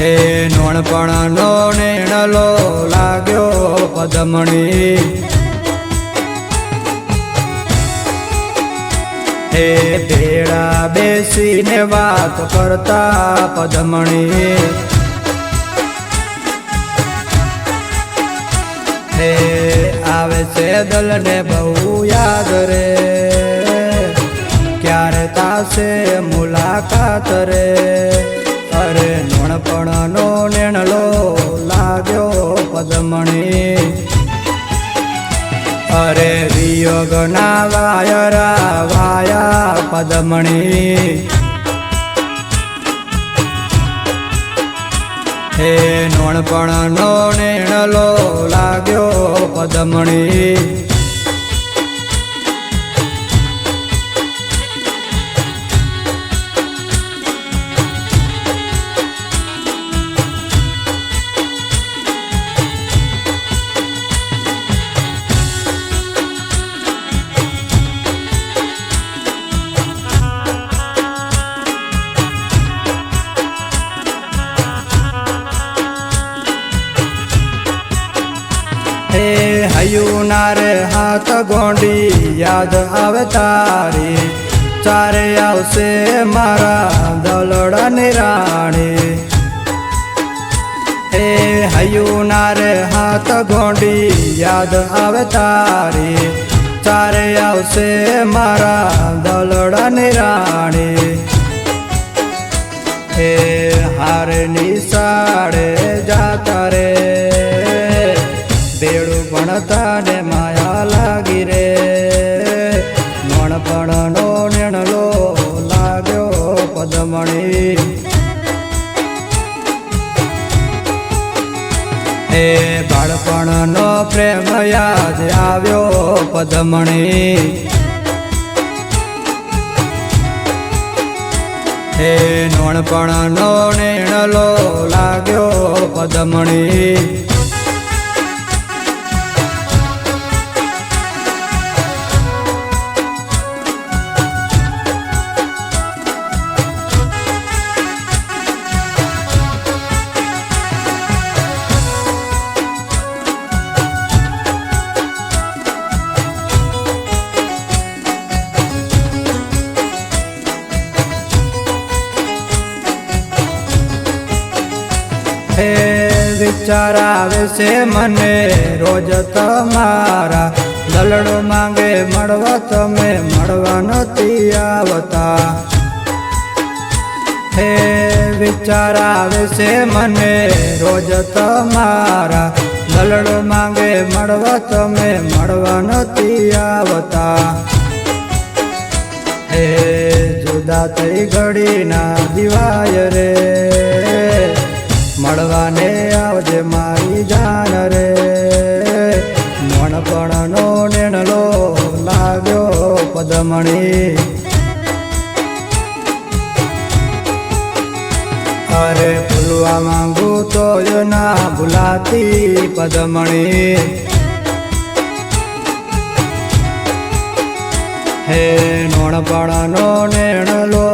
હે નોણપણનો નેણલો લાગ્યો પદમણી. હે ભેળા બેસીને વાત કરતા પદમણી. હે આવે છે દલને બહુ યાદ રે. ક્યારે તાસે મુલાકાત રે? અરે નોણપણનો નેણલો લાગ્યો પદમણી. અરે વિયોગના વાયરા વાયા પદમણી. હે નોણપણનો નેણલો લાગ્યો પદમણી. હયું નારે હાથ ગોંડી યાદ આવે તારી. ચારે આવશે મારા દલડાની રાણી. એ હયુનારે હાથ ગોંડી યાદ આવે તારી. તારે આવશે મારા દલડાની રાણી. હે હારની સાડે જાતા નોણપણનો નેણલો લાગ્યો પદમણી. એ બાળપણનો પ્રેમ યાદ આવ્યો પદમણી. હે નોણપણનો નેણલો લાગ્યો પદમણી. હે વિચાર આવે છે મને રોજ તમારા લલડો માંગે મળવા તમે મળવા નથી આવતા. હે વિચાર આવે છે મને રોજ તમારા લલડો માંગે મળવા તમે મળવા નથી આવતા. હે જુદા થઈ ઘડીના દિવાય રે પદમણી અરે ભૂલવા માંગુ તો ના ભૂલાતી પદમણી. હે નોણપણનો નેણલો